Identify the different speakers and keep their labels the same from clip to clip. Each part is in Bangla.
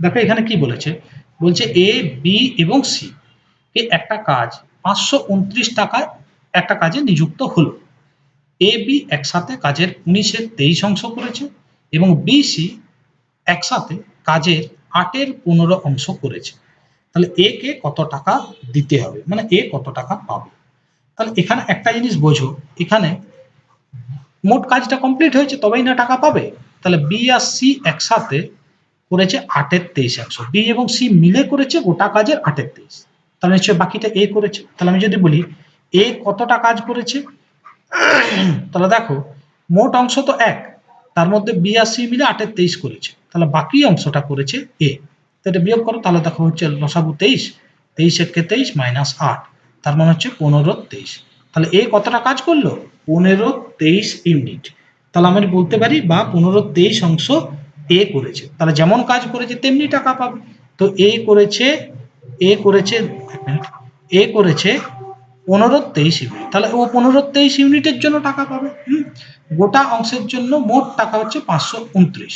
Speaker 1: দেখো এখানে কি বলেছে? বলছে এ বি এবং সি এ একটা কাজ, পাঁচশো উনত্রিশ টাকায় একটা কাজে নিযুক্ত হলো। এ বি একসাথে কাজের উনিশের তেইশ অংশ করেছে এবং বি সি একসাথে কাজের আটের পনেরো অংশ করেছে। তাহলে এ কে কত টাকা দিতে হবে? মানে এ কত টাকা পাবে? তাহলে এখানে একটা জিনিস বোঝো, এখানে মোট কাজটা কমপ্লিট হয়েছে, তবেই না টাকা পাবে? তাহলে বি আর সি একসাথে করেছে আটের তেইশ অংশ বি এবং সি মিলে করেছে গোটা কাজের আটের তেইশ। তাহলে নিশ্চয়ই বাকিটা এ করেছে। তাহলে আমি যদি বলি, এ কতটা কাজ করেছে? তাহলে দেখো, মোট অংশ তো এক। তার মধ্যে বি আর সি মিলে আটের তেইশ করেছে। তাহলে বাকি অংশটা করেছে এ। তো এটা বিয়োগ করো, তাহলে দেখো হচ্ছে লসাগু তেইশ তেইশ একে তেইশ মাইনাস আট। তার মানে হচ্ছে পনেরো তেইশ। তাহলে এ কতটা কাজ করল? পনেরো তেইশ ইউনিট। তাহলে আমি বলতে পারি বা পনেরো তেইশ অংশ এ করেছে। তাহলে যেমন কাজ করেছে, তেমনি টাকা পাবে। তো এ করেছে এ করেছে এ করেছে পনেরো তেইশ ইউনিট। তাহলে ও পনেরো তেইশ ইউনিটের জন্য টাকা পাবে? গোটা অংশের জন্য মোট টাকা হচ্ছে পাঁচশো উনত্রিশ।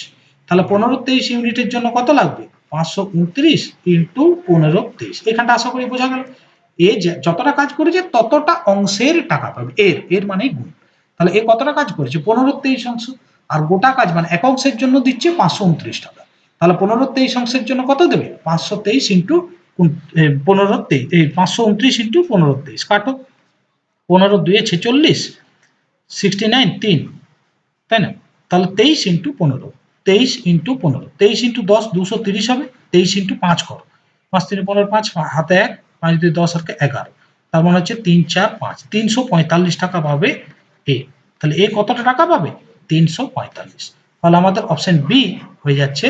Speaker 1: তাহলে পনেরো তেইশ ইউনিটের জন্য কত লাগবে? পাঁচশো উনত্রিশ ইন্টু পনেরো তেইশ। এখানটা আশা করি বোঝা গেল। এ যতটা কাজ করেছে, ততটা অংশের টাকা পাবে। এর এর মানে গুণ। তাহলে এ কতটা কাজ করেছে? পনেরো তেইশ অংশ। আর গোটা কাজ মানে এক অংশের জন্য দিচ্ছে পাঁচশো উনত্রিশ টাকা। তাহলে পনেরো তেইশ অংশের জন্য কত দেবে? পাঁচশো তেইশ ইন্টু পনেরো তেইশ এই পাঁচশো উনত্রিশ ইন্টু পনেরো তেইশ। কাটো। পনেরো দুয়ে ছেচল্লিশ, সিক্সটি নাইন তিন, তাই না? তাহলে তেইশ ইন্টু পনেরো, তেইশ ইন্টু পনেরো, তেইশ ইন্টু দশ, দুশো তিরিশ হবে, তেইশ ইন্টু পাঁচ করো। পাঁচ তিন পনেরো পাঁচ, হাতে এক, পাঁচ দুই দশ আর এগারো। তার মানে হচ্ছে তিন চার পাঁচ, তিনশো পঁয়তাল্লিশ টাকা পাবে এ। তাহলে এ কতটা টাকা পাবে? তিনশো পঁয়তাল্লিশ। তাহলে আমাদের অপশন বি হয়ে যাচ্ছে